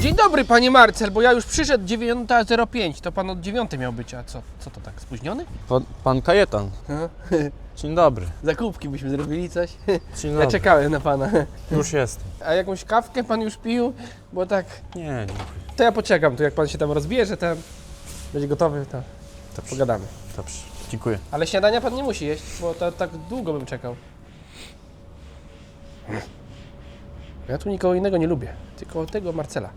Dzień dobry, panie Marcel, bo ja już przyszedł 9.05, to pan od 9 miał być, a co, co to tak, spóźniony? Pan, pan Kajetan. Dzień dobry. Zakupki byśmy zrobili coś. Dzień Ja dobry. czekałem na pana. Już jestem. A jakąś kawkę pan już pił? Bo tak, Nie, nie. to ja poczekam, tu jak pan się tam rozbierze, tam będzie gotowy, to Dobrze. pogadamy. Dobrze. Dziękuję. Ale śniadania pan nie musi jeść, bo to tak długo bym czekał. Ja tu nikogo innego nie lubię, tylko tego Marcela.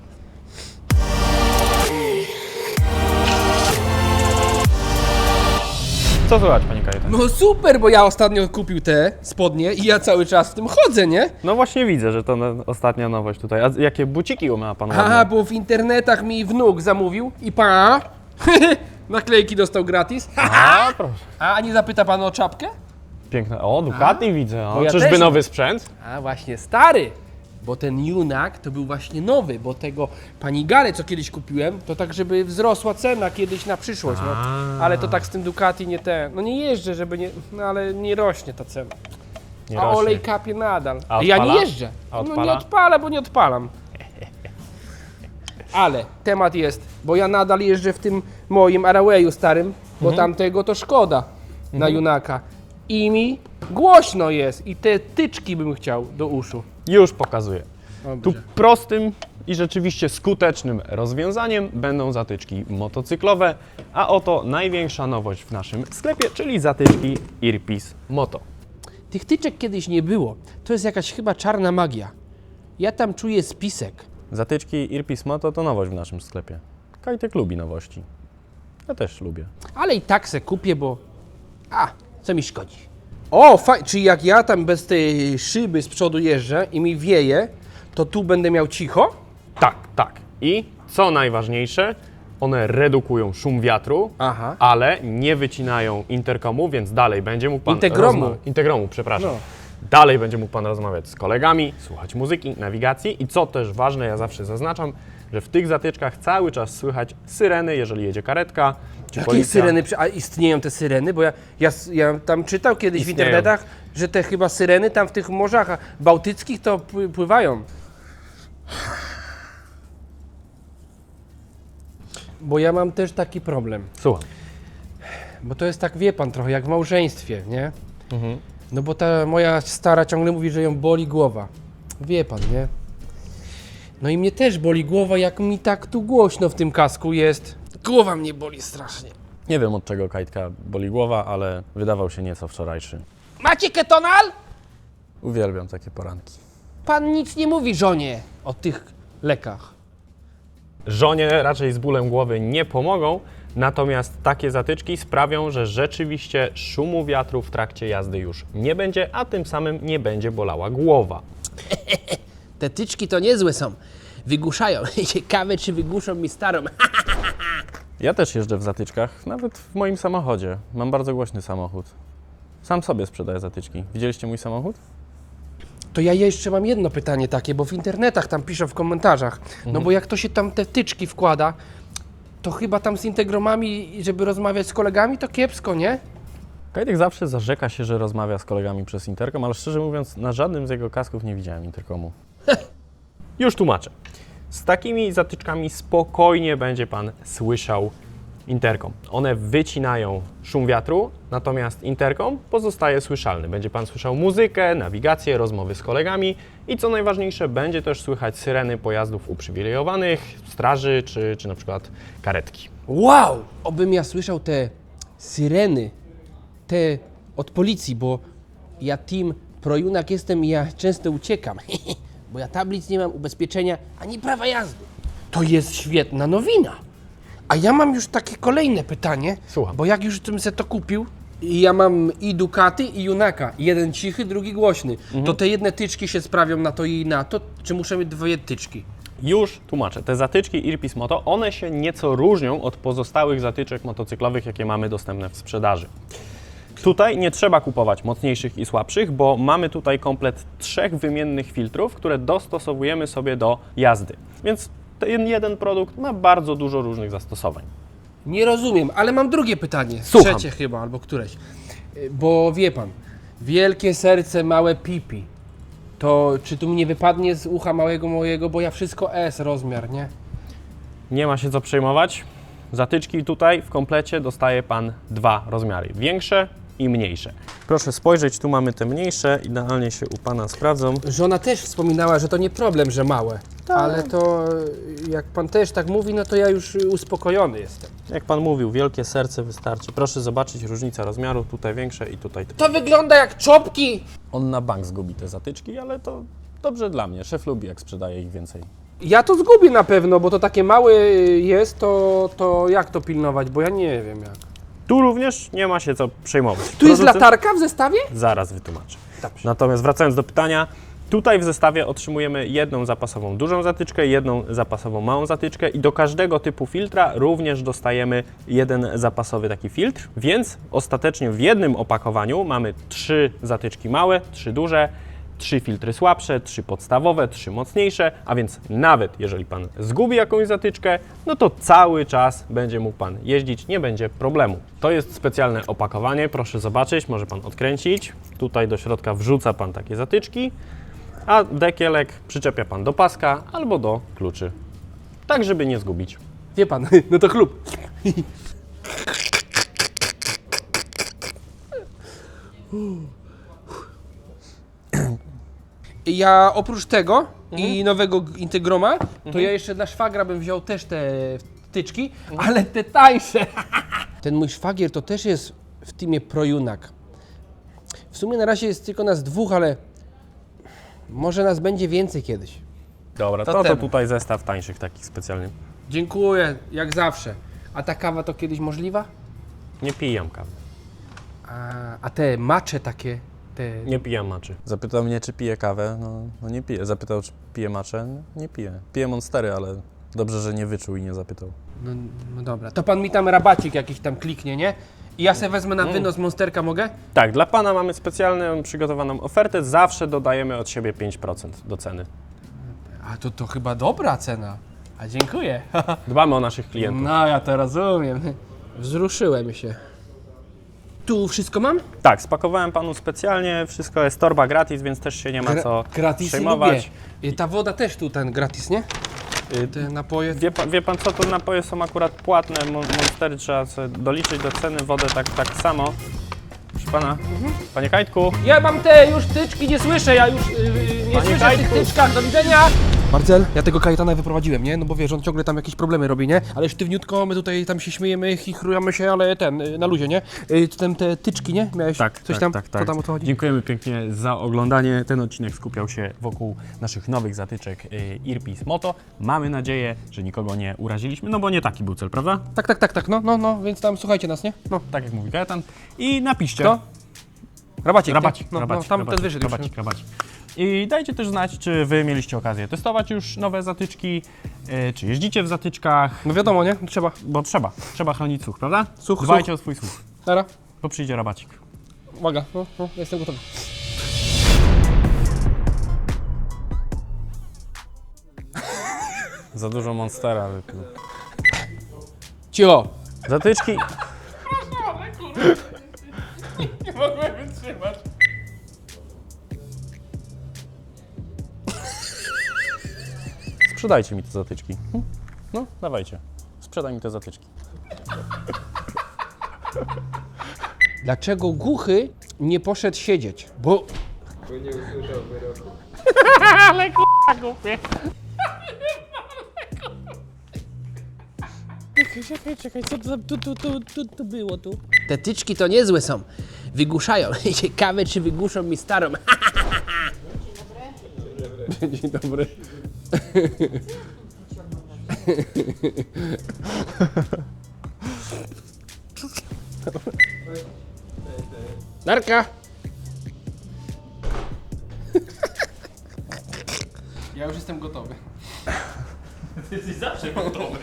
Co słychać, panie Kajetan? No super, bo ja ostatnio kupił te spodnie i ja cały czas w tym chodzę, nie? No właśnie widzę, że to no- ostatnia nowość tutaj. A jakie buciki ma pan Aha, ładne? bo w internetach mi wnuk zamówił i pa, naklejki dostał gratis. A, proszę. A nie zapyta pan o czapkę? Piękne. O, Ducati widzę. O, Bo ja czyżby też- nowy sprzęt? A właśnie stary, bo ten Junak to był właśnie nowy, bo tego Panigale, co kiedyś kupiłem, to tak, żeby wzrosła cena kiedyś na przyszłość, no. Ale to tak z tym Ducati nie ten, no nie jeżdżę, żeby nie, no ale nie rośnie ta cena. Nie A rośnie. olej kapie nadal. A ja nie odpala? jeżdżę. A No nie odpala? odpalę, bo nie odpalam. Ale temat jest, bo ja nadal jeżdżę w tym moim Arawayu starym, bo Mhm. tamtego to szkoda na Junaka. I mi głośno jest i te tyczki bym chciał do uszu. Już pokazuję. Tu Dobrze. prostym i rzeczywiście skutecznym rozwiązaniem będą zatyczki motocyklowe, a oto największa nowość w naszym sklepie, czyli zatyczki Irpis Moto. Tych tyczek kiedyś nie było. To jest jakaś chyba czarna magia. Ja tam czuję spisek. Zatyczki Irpis Moto to nowość w naszym sklepie. Kajtek lubi nowości. Ja też lubię. Ale i tak se kupię, bo... A, co mi szkodzi? O, fajnie, czyli jak ja tam bez tej szyby z przodu jeżdżę i mi wieje, to tu będę miał cicho? Tak, tak. I co najważniejsze, one redukują szum wiatru, Aha. ale nie wycinają interkomu, więc dalej będzie mógł pan Integromu. rozma- Integromu, przepraszam. No. Dalej będzie mógł pan rozmawiać z kolegami, słuchać muzyki, nawigacji i co też ważne, ja zawsze zaznaczam, że w tych zatyczkach cały czas słychać syreny, jeżeli jedzie karetka, czy Jakie policja. syreny? A istnieją te syreny? Bo ja, ja, ja tam czytał kiedyś w Istnieją. internetach, że te chyba syreny tam w tych morzach bałtyckich to pły- pływają. Bo ja mam też taki problem. Słucham. Bo to jest tak, wie pan, trochę jak w małżeństwie, nie? Mhm. No bo ta moja stara ciągle mówi, że ją boli głowa. Wie pan, nie? No i mnie też boli głowa, jak mi tak tu głośno w tym kasku jest. Głowa mnie boli strasznie. Nie wiem od czego Kajtka boli głowa, ale wydawał się nieco wczorajszy. Macie ketonal? Uwielbiam takie poranki. Pan nic nie mówi żonie o tych lekach. Żonie raczej z bólem głowy nie pomogą, natomiast takie zatyczki sprawią, że rzeczywiście szumu wiatru w trakcie jazdy już nie będzie, a tym samym nie będzie bolała głowa. Te tyczki to niezłe są. Wygłuszają. Ciekawe, czy wygłuszą mi starą. Ja też jeżdżę w zatyczkach, nawet w moim samochodzie. Mam bardzo głośny samochód. Sam sobie sprzedaję zatyczki. Widzieliście mój samochód? To ja jeszcze mam jedno pytanie takie, bo w internetach tam piszą w komentarzach. No bo jak to się tam te tyczki wkłada, to chyba tam z integromami, żeby rozmawiać z kolegami, to kiepsko, nie? Kajtek zawsze zarzeka się, że rozmawia z kolegami przez interkom, ale szczerze mówiąc, na żadnym z jego kasków nie widziałem interkomu. Już tłumaczę. Z takimi zatyczkami spokojnie będzie Pan słyszał interkom. One wycinają szum wiatru, natomiast interkom pozostaje słyszalny. Będzie Pan słyszał muzykę, nawigację, rozmowy z kolegami i co najważniejsze, będzie też słychać syreny pojazdów uprzywilejowanych, straży czy, czy na przykład karetki. Wow! Obym ja słyszał te syreny, te od policji, bo ja team projunak jestem i ja często uciekam, bo ja tablic nie mam, ubezpieczenia, ani prawa jazdy. To jest świetna nowina. A ja mam już takie kolejne pytanie, Słucham. bo jak już bym se to kupił, i ja mam i Ducati i Junaka, jeden cichy, drugi głośny, to te jedne tyczki się sprawią na to i na to, czy muszę mieć dwie tyczki? Już tłumaczę. Te zatyczki Irpis Moto, one się nieco różnią od pozostałych zatyczek motocyklowych, jakie mamy dostępne w sprzedaży. Tutaj nie trzeba kupować mocniejszych i słabszych, bo mamy tutaj komplet trzech wymiennych filtrów, które dostosowujemy sobie do jazdy. Więc ten jeden produkt ma bardzo dużo różnych zastosowań. Nie rozumiem, ale mam drugie pytanie. Słucham. Trzecie chyba, albo któreś. Bo wie pan, Wielkie serce, małe pipi. To czy tu mi nie wypadnie z ucha małego mojego, bo ja wszystko S rozmiar, nie? Nie ma się co przejmować. Zatyczki tutaj w komplecie dostaje Pan dwa rozmiary. Większe i mniejsze. Proszę spojrzeć, tu mamy te mniejsze, idealnie się u Pana sprawdzą. Żona też wspominała, że to nie problem, że małe. Ale to jak pan też tak mówi, no to ja już uspokojony jestem. Jak Pan mówił, wielkie serce wystarczy. Proszę zobaczyć różnicę rozmiaru, tutaj większe i tutaj. To wygląda jak czopki! On na bank zgubi te zatyczki, ale to dobrze dla mnie. Szef lubi, jak sprzedaje ich więcej. Ja to zgubię na pewno, bo to takie małe jest, to, to jak to pilnować, bo ja nie wiem jak. Tu również nie ma się co przejmować. Tu jest latarka w zestawie? Zaraz wytłumaczę. Dobrze. Natomiast wracając do pytania, tutaj w zestawie otrzymujemy jedną zapasową dużą zatyczkę, jedną zapasową małą zatyczkę i do każdego typu filtra również dostajemy jeden zapasowy taki filtr, więc ostatecznie w jednym opakowaniu mamy trzy zatyczki małe, trzy duże, trzy filtry słabsze, trzy podstawowe, trzy mocniejsze, a więc nawet jeżeli Pan zgubi jakąś zatyczkę, no to cały czas będzie mógł Pan jeździć, nie będzie problemu. To jest specjalne opakowanie, proszę zobaczyć, może Pan odkręcić. Tutaj do środka wrzuca Pan takie zatyczki, a dekielek przyczepia Pan do paska albo do kluczy. Tak, żeby nie zgubić. Wie pan, no to klub. Ja oprócz tego i nowego g- Integroma, to ja jeszcze dla szwagra bym wziął też te wtyczki, ale te tańsze. Ten mój szwagier to też jest w teamie Projunak. W sumie na razie jest tylko nas dwóch, ale może nas będzie więcej kiedyś. Dobra, To to, to ten. tutaj zestaw tańszych takich specjalnie. Dziękuję, jak zawsze. A ta kawa to kiedyś możliwa? Nie pijam kawy. A, a te macze takie, te... Nie pijam maczy. Zapytał mnie, czy piję kawę. No, no nie piję. Zapytał, czy piję maczę. No, nie piję. Piję monstery, ale dobrze, że nie wyczuł i nie zapytał. No, no dobra, to pan mi tam rabacik jakiś tam kliknie, nie? I ja sobie wezmę na wynos monsterka, mogę? Tak, dla Pana mamy specjalną przygotowaną ofertę. Zawsze dodajemy od siebie 5% do ceny. A to, to chyba dobra cena. A dziękuję. Dbamy o naszych klientów. No, ja to rozumiem. Wzruszyłem się. Tu wszystko mam? Tak, spakowałem Panu specjalnie. Wszystko jest torba gratis, więc też się nie ma co gratis przejmować. lubię. I ta woda też tu ten gratis, nie? Y, Te napoje. Wie pan, wie pan co, to napoje są akurat płatne, Mon- monstery trzeba sobie doliczyć do ceny, wodę tak, tak samo. Proszę Pana, Panie Kajtku, Ja mam te już tyczki, nie słyszę, ja już yy, nie Panie słyszę w tych Kajtku. tyczkach, do widzenia! Marcel, ja tego Kajetana wyprowadziłem, nie? No bo wiesz, on ciągle tam jakieś problemy robi, nie? Ale sztywniutko, my tutaj tam się śmiejemy, chichrujemy się, ale ten, y, na luzie, nie? Y, Ten, te tyczki, nie? Miałeś coś tam? Co tam o to chodzi? Dziękujemy pięknie za oglądanie. Ten odcinek skupiał się wokół naszych nowych zatyczek y, Irpis Moto. Mamy nadzieję, że nikogo nie uraziliśmy, no bo nie taki był cel, prawda? Tak, tak, tak, tak, no, no, no, więc tam słuchajcie nas, nie? No. Tak jak mówi Gajetan. I napiszcie. To? Rabacik, Rabacik, no, rabacik, no, tam rabacik, ten wyszedł już. rabacik, rabacik. I dajcie też znać, czy wy mieliście okazję testować już nowe zatyczki, y, czy jeździcie w zatyczkach, No wiadomo, nie? Trzeba. bo trzeba, trzeba chronić słuch, prawda? Słuch, Dbajcie słuch. o swój słuch, Nara, bo przyjdzie rabacik. uwaga, no, no, jestem gotowy. Za dużo monstera wypił. Cicho! Zatyczki. Sprzedajcie mi te zatyczki. Hm? No, dawajcie. Sprzedaj mi te zatyczki. Dlaczego głuchy nie poszedł siedzieć? Bo... Czekaj, czekaj, czekaj, co to, to, to, to, to, to było tu? Te tyczki to niezłe są. Wygłuszają. Ciekawe, czy wygłuszą mi starą. Dzień dobry. Narka! Ja już jestem gotowy. Ty jesteś zawsze gotowy.